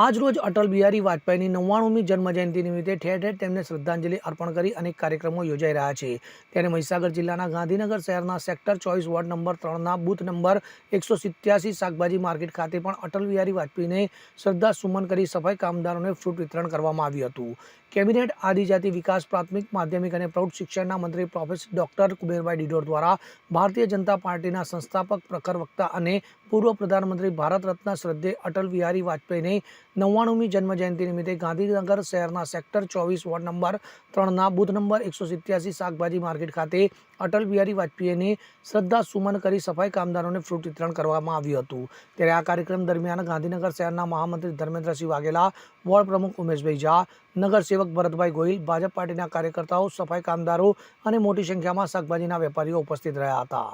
આજરોજ અટલ બિહારી વાજપેયીની નવ્વાણુંમી જન્મજયંતિ નિમિત્તે ઠેર ઠેર તેમને શ્રદ્ધાંજલિ અર્પણ કરી અનેક કાર્યક્રમો યોજાઈ રહ્યા છે. ત્યારે મહીસાગર જિલ્લાના ગાંધીનગર શહેરના સેક્ટર ચોવીસ વોર્ડ નંબર ત્રણના બૂથ નંબર એકસો સિત્યાસી શાકભાજી માર્કેટ ખાતે પણ અટલ બિહારી વાજપેયીને શ્રદ્ધા સુમન કરી સફાઈ કામદારોને ફ્રૂટ વિતરણ કરવામાં આવ્યું હતું. કેબિનેટ આદિજાતિ વિકાસ પ્રાથમિક, માધ્યમિક અને પ્રૌઢ શિક્ષણના મંત્રી પ્રોફેસર ડોક્ટર કુબેરભાઈ ડિડોર દ્વારા ભારતીય જનતા પાર્ટીના સંસ્થાપક, પ્રખર વક્તા અને પૂર્વ પ્રધાનમંત્રી ભારત રત્ન શ્રદ્ધે અટલ બિહારી વાજપેયીને નવ્વાણુંમી જન્મજયંતિ નિમિત્તે ગાંધીનગર શહેરના સેક્ટર ચોવીસ વોર્ડ નંબર ત્રણના બુથ નંબર એકસો સિત્યાસી શાકભાજી માર્કેટ ખાતે અટલ બિહારી વાજપેયીને શ્રદ્ધા સુમન કરી સફાઈ કામદારોને ફ્રૂટ વિતરણ કરવામાં આવ્યું હતું. ત્યારે આ કાર્યક્રમ દરમિયાન ગાંધીનગર શહેરના મહામંત્રી ધર્મેન્દ્રસિંહ વાઘેલા, વોર્ડ પ્રમુખ ઉમેશભાઈ ઝા નગરસેવક ભરતભાઈ ગોહિલ, ભાજપ પાર્ટીના કાર્યકર્તાઓ, સફાઈ કામદારો અને મોટી સંખ્યામાં શાકભાજીના વેપારીઓ ઉપસ્થિત રહ્યા હતા.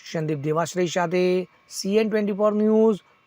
સંદીપ દેવાશ્રી સાથે CN twenty four news